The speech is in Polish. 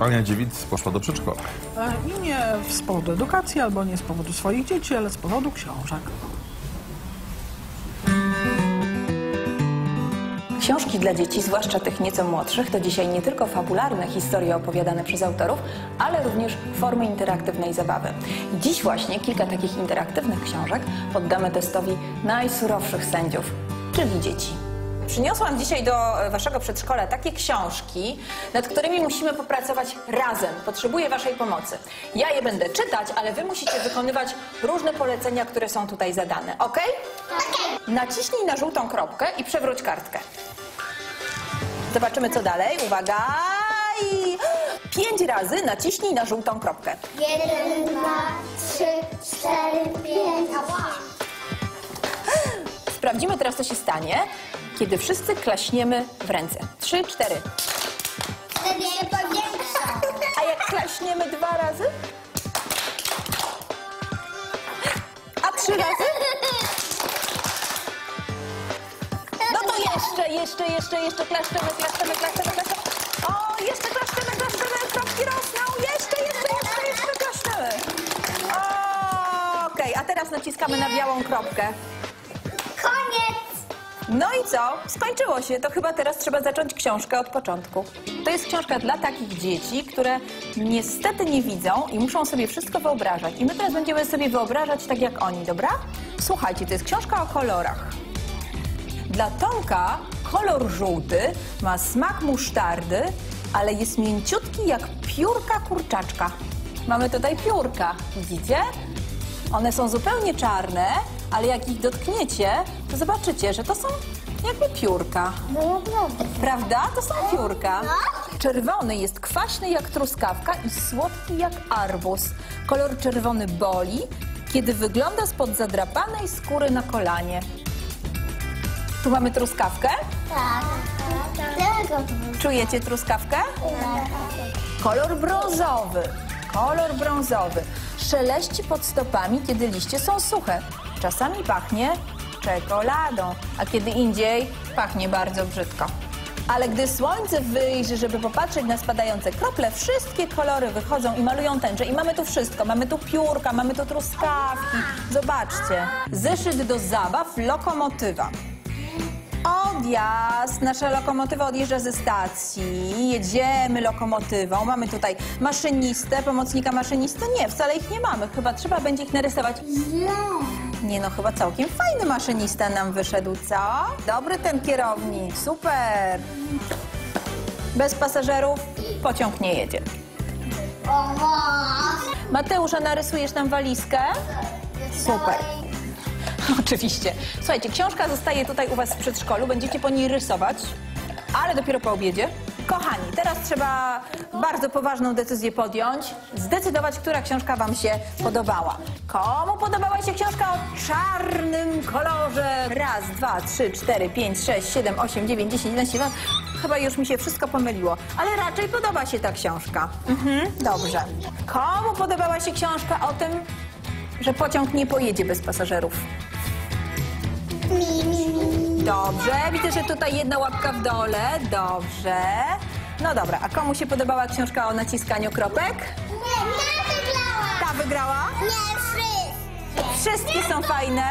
Ania Dziewic poszła do przedszkola. E, I nie z powodu edukacji, albo nie z powodu swoich dzieci, ale z powodu książek. Książki dla dzieci, zwłaszcza tych nieco młodszych, to dzisiaj nie tylko fabularne historie opowiadane przez autorów, ale również formy interaktywnej zabawy. Dziś właśnie kilka takich interaktywnych książek poddamy testowi najsurowszych sędziów, czyli dzieci. Przyniosłam dzisiaj do e, waszego przedszkola takie książki, nad którymi musimy popracować razem. Potrzebuję waszej pomocy. Ja je będę czytać, ale wy musicie wykonywać różne polecenia, które są tutaj zadane. Ok? Naciśnij na żółtą kropkę i przewróć kartkę. Zobaczymy, co dalej. Uwaga! I pięć razy naciśnij na żółtą kropkę. Jeden, dwa, trzy, cztery, pięć. Sprawdzimy teraz, co się stanie, kiedy wszyscy klaśniemy w ręce. Trzy, cztery. Wtedy się. A jak klaśniemy dwa razy? A trzy razy? No to jeszcze, jeszcze, jeszcze, jeszcze klaszczemy, klaszczemy, klaszczemy, klaszczemy. O, jeszcze klaszczemy, klaszczemy, kropki rosną. Jeszcze, jeszcze, jeszcze, jeszcze klaszczemy. Okej, a teraz naciskamy na białą kropkę. No i co? Skończyło się. To chyba teraz trzeba zacząć książkę od początku. To jest książka dla takich dzieci, które niestety nie widzą i muszą sobie wszystko wyobrażać. I my teraz będziemy sobie wyobrażać tak jak oni, dobra? Słuchajcie, to jest książka o kolorach. Dla Tomka kolor żółty ma smak musztardy, ale jest mięciutki jak piórka kurczaczka. Mamy tutaj piórka, widzicie? One są zupełnie czarne, ale jak ich dotkniecie, to zobaczycie, że to są jakby piórka. No naprawdę. Prawda? To są piórka. Czerwony jest kwaśny jak truskawka i słodki jak arbuz. Kolor czerwony boli, kiedy wygląda spod zadrapanej skóry na kolanie. Tu mamy truskawkę. Tak. Czujecie truskawkę? Kolor brązowy. Kolor brązowy. Szeleści pod stopami, kiedy liście są suche. Czasami pachnie czekoladą, a kiedy indziej pachnie bardzo brzydko. Ale gdy słońce wyjrzy, żeby popatrzeć na spadające krople, wszystkie kolory wychodzą i malują tęczę. I mamy tu wszystko. Mamy tu piórka, mamy tu truskawki. Zobaczcie. Zeszyt do zabaw, lokomotywa. Odjazd. Nasza lokomotywa odjeżdża ze stacji. Jedziemy lokomotywą. Mamy tutaj maszynistę, pomocnika maszynisty. Nie, wcale ich nie mamy. Chyba trzeba będzie ich narysować. Nie no, chyba całkiem fajny maszynista nam wyszedł, co? Dobry ten kierownik, super. Bez pasażerów pociąg nie jedzie. Mateusz, a narysujesz nam walizkę? Super. Oczywiście. Słuchajcie, książka zostaje tutaj u Was w przedszkolu, będziecie po niej rysować, ale dopiero po obiedzie. Kochani, teraz trzeba bardzo poważną decyzję podjąć, zdecydować, która książka Wam się podobała. Komu podobała się książka o czarnym kolorze? Raz, dwa, trzy, cztery, pięć, sześć, siedem, osiem, dziewięć, dziesięć, jedenaście. Chyba już mi się wszystko pomyliło, ale raczej podoba się ta książka. Mhm, dobrze. Komu podobała się książka o tym, że pociąg nie pojedzie bez pasażerów? Mi, mi, mi. Dobrze, widzę, że tutaj jedna łapka w dole. Dobrze. No dobra, a komu się podobała książka o naciskaniu kropek? Nie, ja wygrałam. Ta wygrała? Nie, wszyscy. Wszystkie są fajne.